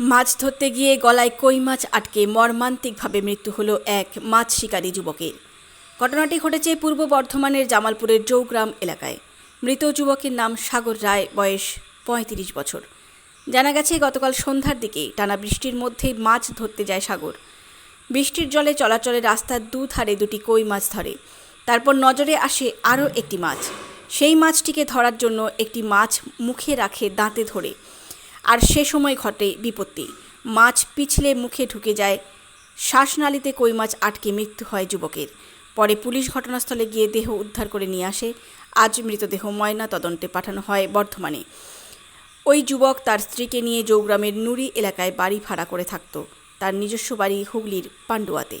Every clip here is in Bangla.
মাছ ধরতে গিয়ে গলায় কই মাছ আটকে মর্মান্তিকভাবে মৃত্যু হলো এক মাছ শিকারী যুবকের ঘটনাটি ঘটেছে পূর্ব বর্ধমানের জামালপুরের জৌগ্রাম এলাকায়। মৃত যুবকের নাম সাগর রায়, বয়স পঁয়ত্রিশ বছর। জানা গেছে, গতকাল সন্ধ্যার দিকে টানা বৃষ্টির মধ্যে মাছ ধরতে যায় সাগর। বৃষ্টির জলে চলাচলে রাস্তার দুধারে দুটি কই মাছ ধরে। তারপর নজরে আসে আরও একটি মাছ। সেই মাছটিকে ধরার জন্য একটি মাছ মুখে রাখে দাঁতে ধরে। আর সে সময় ঘটে বিপত্তি। মাছ পিছলে মুখে ঢুকে যায়। শ্বাসনালীতে কই মাছ আটকে মৃত্যু হয় যুবকের। পরে পুলিশ ঘটনাস্থলে গিয়ে দেহ উদ্ধার করে নিয়ে আসে। আজ মৃতদেহ ময়না তদন্তে পাঠানো হয় বর্ধমানে। ওই যুবক তার স্ত্রীকে নিয়ে জৌগ্রামের নুরি এলাকায় বাড়ি ভাড়া করে থাকত। তার নিজস্ব বাড়ি হুগলির পান্ডুয়াতে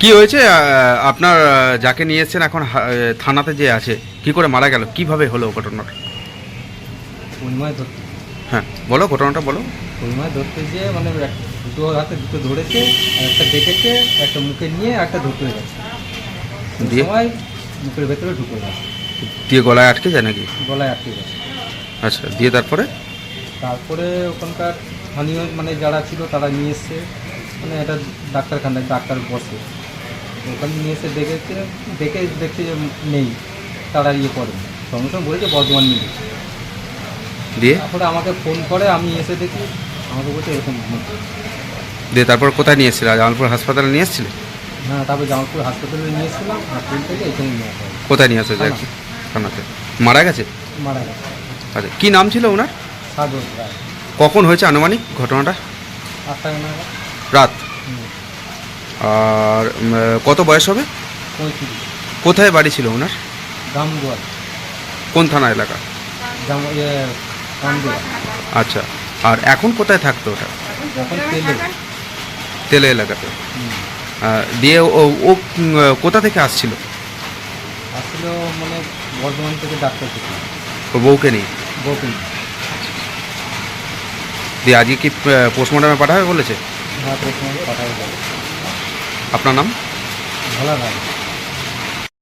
কি হয়েছে? আপনার যাকে নিয়ে এসেছেন এখন থানাতে যে আছে কি করে মারা গেল? কীভাবে হলো ঘটনাটা? মাছ ধরতে। হ্যাঁ বলো ঘটনাটা বলো। মাছ ধরতে গিয়ে মানে দুটো হাতে দুটো ধরেছে আর একটা দেখেছে একটা মুখে নিয়ে একটা ধরতে গেছে। দিয়ে? সময় মুখের ভেতরে ঢুকে গেছে। দিয়ে গলায় আটকে যায় নাকি? গলায় আটকে গেছে। আচ্ছা দিয়ে তারপরে? তারপরে ওখানকার স্থানীয় মানে যারা ছিল তারা নিয়ে এসছে। মানে এটা ডাক্তারখানায় ডাক্তার বসে। ওখানে নিয়ে এসে দেখেছে দেখে দেখছে যে নেই তারা ইয়ে করেন সঙ্গে সঙ্গে বলেছে বর্ধমান নিয়ে দিয়ে? তারপরে আমাকে ফোন করে আমি এসে দেখি আমাকে বলছে এরকম দিয়ে তারপর কোথায় নিয়ে এসেছিল? জামালপুর হাসপাতালে নিয়ে এসেছিলে? হ্যাঁ তারপরে জামালপুর হাসপাতালে নিয়ে এসেছিলাম হাসপাতাল থেকে এখানে নিয়ে আসা কোথায় নিয়ে আসে থানা। থানাতে। মারা গেছে? মারা গেছে। আচ্ছা কী নাম ছিল ওনার? সাগর রায়। কখন হয়েছে আনুমানিক ঘটনাটা? রাত? আর কত বয়স হবে? কোথায় বাড়ি ছিল ওনার? দামদুয়ার। কোন থানা এলাকা? ইয়ে আচ্ছা আর এখন কোথায় থাকতো ওটা? তেলে। তেলে এলাকাতে। দিয়ে ও ও কোথা থেকে আসছিল? আসলে মানে বর্ধমান থেকে ডাক্তার থেকে। বউকে নিয়ে? গোপিন দিয়ে আজকে কি পোস্টমর্টমে পাঠাবে বলেছে? হ্যাঁ প্রথমে পাঠাবে আপনার নাম? ভালো রায়।